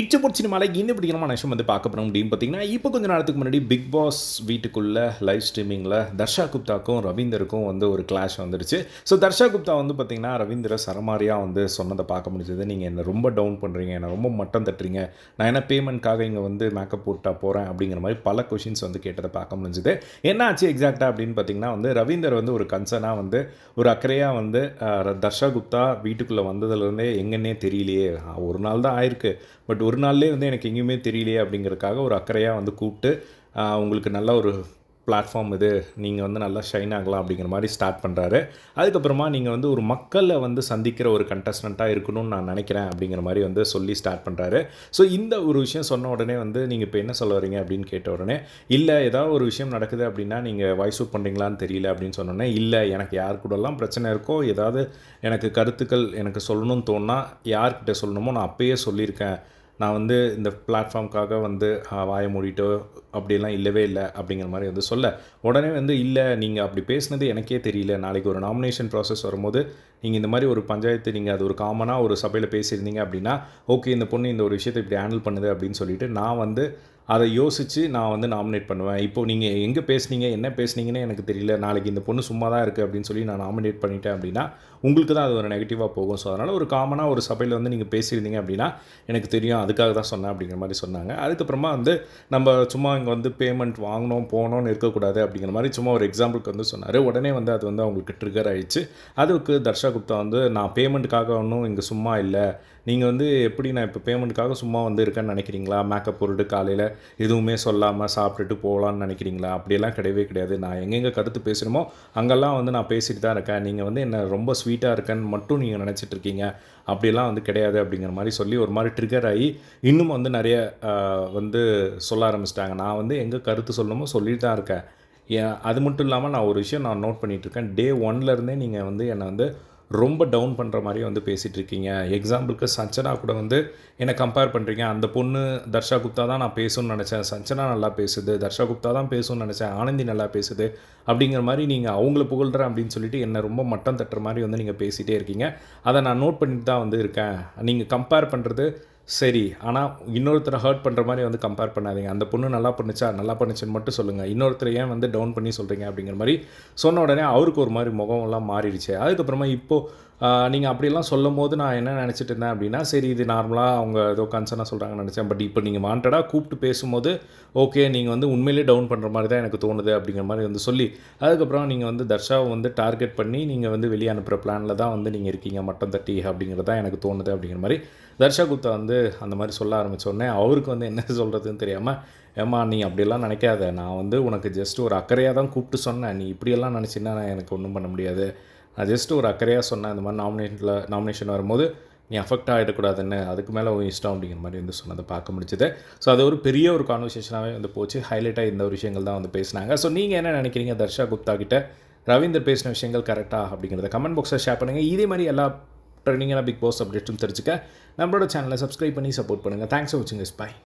இச்சப்போட் மலை இந்த பிடிக்கிறமான விஷயம் வந்து பார்க்க போகிறோம் அப்படின்னு பார்த்தீங்கன்னா இப்போ கொஞ்சம் நேரத்துக்கு முன்னாடி பிக் பாஸ் வீட்டுக்குள்ளே லைவ் ஸ்ட்ரீமிங்கில் தர்ஷா குப்தாக்கும் ரவீந்தருக்கும் வந்து ஒரு கிளாஷ் வந்துருச்சு ஸோ தர்ஷா குப்தா வந்து பார்த்தீங்கன்னா ரவீந்திர சரமாரியாக வந்து சொன்னதை பார்க்க முடிஞ்சது. நீங்கள் என்னை ரொம்ப டவுன் பண்ணுறீங்க என்னை ரொம்ப மட்டம் தட்டுறீங்க. நான் என்ன பேமெண்ட்காக இங்கே வந்து மேக்கப் போட்டா போகிறேன் அப்படிங்கிற மாதிரி பல கொஷின்ஸ் வந்து கேட்டதை பார்க்க முடிஞ்சுது. என்ன ஆச்சு எக்ஸாக்டாக அப்படின்னு பார்த்தீங்கன்னா வந்து ரவீந்தர் வந்து ஒரு கன்சர்னாக வந்து ஒரு அக்கறையாக வந்து தர்ஷா குப்தா வீட்டுக்குள்ளே வந்ததுலேருந்தே எங்கன்னே தெரியலையே. ஒரு நாள் தான் ஆயிருக்கு. பட் ஒரு நாள்லேயே வந்து எனக்கு எங்கேயுமே தெரியலையே அப்படிங்கிறதுக்காக ஒரு அக்கறையாக வந்து கூப்பிட்டு உங்களுக்கு நல்ல ஒரு பிளாட்ஃபார்ம் இது நீங்கள் வந்து நல்லா ஷைன் ஆகலாம் அப்படிங்கிற மாதிரி ஸ்டார்ட் பண்ணுறாரு அதுக்கப்புறமா நீங்கள் வந்து ஒரு மக்களை வந்து சந்திக்கிற ஒரு கண்டஸ்டண்ட்டாக இருக்கணும்னு நான் நினைக்கிறேன் அப்படிங்கிற மாதிரி வந்து சொல்லி ஸ்டார்ட் பண்ணுறாரு ஸோ இந்த ஒரு விஷயம் சொன்ன உடனே வந்து நீங்கள் இப்போ என்ன சொல்ல வரீங்க அப்படின்னு கேட்ட உடனே இல்லை ஏதாவது ஒரு விஷயம் நடக்குது அப்படின்னா நீங்கள் வாய்ஸ் அவுட் பண்ணுறீங்களான்னு தெரியல அப்படின்னு சொன்னோன்னே இல்லை எனக்கு யார் கூடலாம் பிரச்சனை இருக்கோ ஏதாவது எனக்கு கருத்துக்கள் எனக்கு சொல்லணும்னு தோணுன்னா யார்கிட்ட சொல்லணுமோ நான் அப்பயே சொல்லியிருக்கேன். நான் வந்து இந்த பிளாட்ஃபார்முக்காக வந்து ஆ, வாயை மூடிட்டோ அப்படிலாம் இல்லவே இல்லை அப்படிங்கிற மாதிரி வந்து சொல்ல. உடனே வந்து இல்லை நீங்கள் அப்படி பேசுனது எனக்கே தெரியல. நாளைக்கு ஒரு நாமினேஷன் ப்ராசஸ் வரும்போது நீங்கள் இந்த மாதிரி ஒரு பஞ்சாயத்து நீங்கள் அது ஒரு காமனாக ஒரு சபையில் பேசியிருந்தீங்க அப்படின்னா ஓகே இந்த பொண்ணு இந்த ஒரு விஷயத்தை இப்படி ஹேண்டில் பண்ணுது அப்படின்னு சொல்லிட்டு நான் வந்து அதை யோசித்து நான் வந்து நாமினேட் பண்ணுவேன். இப்போ நீங்கள் எங்கே பேசுனீங்க என்ன பேசுனீங்கன்னு எனக்கு தெரியல. நாளைக்கு இந்த பொண்ணு சும்மா தான் இருக்குது அப்படின்னு சொல்லி நான் நாமினேட் பண்ணிட்டேன் அப்படின்னா உங்களுக்கு தான் அது ஒரு நெகட்டிவாக போகும். ஸோ அதனால் ஒரு காமனாக ஒரு சபையில் வந்து நீங்கள் பேசியிருந்தீங்க அப்படின்னா எனக்கு தெரியும். அதுக்காக தான் சொன்னேன் அப்படிங்கிற மாதிரி சொன்னாங்க. அதுக்கப்புறமா வந்து நம்ம சும்மா இங்கே வந்து பேமெண்ட் வாங்கணும் போகணும்னு இருக்கக்கூடாது அப்படிங்கிற மாதிரி சும்மா ஒரு எக்ஸாம்பிளுக்கு வந்து சொன்னார். உடனே வந்து அது வந்து அவங்களுக்கு ட்ரிகர் ஆயிடுச்சு. அதுக்கு தர்ஷா குப்தா வந்து நான் பேமெண்ட்டுக்காக ஒன்றும் இங்கே சும்மா இல்லை. நீங்கள் வந்து எப்படி நான் இப்போ பேமெண்ட்டுக்காக சும்மா வந்து இருக்கேன்னு நினைக்கிறீங்களா? மேக்கப் போட்டுட்டு காலையில் எதுவுமே சொல்லாமல் சாப்பிட்டுட்டு போகலான்னு நினைக்கிறீங்களா? அப்படியெல்லாம் கிடையவே கிடையாது. நான் எங்கெங்கே கருத்து பேசணுமோ அங்கெல்லாம் வந்து நான் பேசிட்டு தான் இருக்கேன். நீங்கள் வந்து என்ன ரொம்ப ஸ்வீட்டாக இருக்கேன்னு மட்டும் நீங்கள் நினச்சிட்டு இருக்கீங்க. அப்படிலாம் வந்து கிடையாது அப்படிங்கிற மாதிரி சொல்லி ஒரு மாதிரி ட்ரிகர் ஆகி இன்னும் வந்து நிறைய வந்து சொல்ல ஆரம்பிச்சிட்டாங்க. நான் வந்து எங்கே கருத்து சொல்லணுமோ சொல்லிட்டு தான் இருக்கேன். ஏன் அது மட்டும் இல்லாமல் நான் ஒரு விஷயம் நான் நோட் பண்ணிகிட்ருக்கேன் டே ஒன்லேருந்தே நீங்கள் வந்து என்னை வந்து ரொம்ப டவுன் பண்ணுற மாதிரி வந்து பேசிகிட்டு இருக்கீங்க. எக்ஸாம்பிளுக்கு சஞ்சனா கூட வந்து என்னை கம்பேர் பண்ணுறீங்க அந்த பொண்ணு தர்ஷா குப்தா தான் நான் பேசணும்னு நினச்சேன். சஞ்சனா நல்லா பேசுது தர்ஷா குப்தா தான் பேசணும்னு நினச்சேன். ஆனந்தி நல்லா பேசுது அப்படிங்கிற மாதிரி நீங்கள் அவங்கள புகழ்கிறேன் அப்படின்னு சொல்லிட்டு என்னை ரொம்ப மட்டம் தட்டுற மாதிரி வந்து நீங்கள் பேசிகிட்டே இருக்கீங்க. அதை நான் நோட் பண்ணிட்டு தான் வந்து இருக்கேன். நீங்கள் கம்பேர் பண்ணுறது சரி ஆனால் இன்னொருத்தரை ஹர்ட் பண்ணுற மாதிரி வந்து கம்பேர் பண்ணாதீங்க. அந்த பொண்ணு நல்லா பண்ணுச்சா நல்லா பண்ணுச்சுன்னு மட்டும் சொல்லுங்கள் இன்னொருத்தரை ஏன் வந்து டவுன் பண்ணி சொல்கிறீங்க அப்படிங்கிற மாதிரி சொன்ன உடனே அவருக்கு ஒரு மாதிரி முகம்லாம் மாறிடுச்சு. அதுக்கப்புறமா இப்போது நீங்கள் அப்படிலாம் சொல்லும் போது நான் என்ன நினச்சிட்டு இருந்தேன் அப்படின்னா சரி இது நார்மலாக அவங்க ஏதோ கன்சர்னாக சொல்கிறாங்கன்னு நினச்சேன். பட் இப்போ நீங்கள் வாண்டடாக கூப்பிட்டு பேசும்போது ஓகே நீங்கள் வந்து உண்மையிலே டவுன் பண்ணுற மாதிரி தான் எனக்கு தோணுது அப்படிங்கிற மாதிரி வந்து சொல்லி அதுக்கப்புறம் நீங்கள் வந்து தர்ஷாவை வந்து டார்கெட் பண்ணி நீங்கள் வந்து வெளியே அனுப்புகிற பிளானில் தான் வந்து நீங்கள் இருக்கீங்க மட்டம் தட்டி அப்படிங்கிறது தான் எனக்கு தோணுது அப்படிங்கிற மாதிரி தர்ஷா குப்தா வந்து அந்த மாதிரி சொல்ல ஆரம்பித்தோடனே அவருக்கு வந்து என்ன சொல்கிறதுன்னு தெரியாமல் ஏம்மா நீ அப்படியெல்லாம் நினைக்காத. நான் வந்து உனக்கு ஜஸ்ட் ஒரு அக்கறையாக தான் கூப்பிட்டு சொன்னேன். நீ இப்படியெல்லாம் நினச்சின்னா நான் எனக்கு ஒன்றும் பண்ண முடியாது. நான் ஜஸ்ட் ஒரு அக்கறையாக சொன்னேன் இந்த மாதிரி நாமினேஷனில் நாமினேஷன் வரும்போது நீ அஃபெக்ட் ஆகிடக்கூடாதுன்னு அதுக்கு மேலே உன் இஷ்டம் அப்படிங்கிற மாதிரி வந்து சொன்னதை பார்க்க முடிச்சது ஸோ அது ஒரு பெரிய ஒரு கான்வர்சேஷனாகவே வந்து போச்சு. ஹைலைட்டாக இந்த ஒரு விஷயங்கள் தான் வந்து பேசினாங்க. ஸோ நீங்கள் என்ன நினைக்கிறீங்க? தர்ஷா குப்தா கிட்ட ரவீந்தர் பேசின விஷயங்கள் கரெக்டாக அப்படிங்கிறத கமெண்ட் பாக்ஸில் ஷேர் பண்ணுங்கள் இதே மாதிரி எல்லா ட்ரெண்டிங்கான பிக் பாஸ் அப்டேட்டும் தெரிஞ்சுக்க. நம்மளோட சேனலை சப்ஸ்கிரைப் பண்ணி சப்போர்ட் பண்ணுங்கள் தேங்க்ஸ் ஃபார் வாட்சிங் இஸ் பை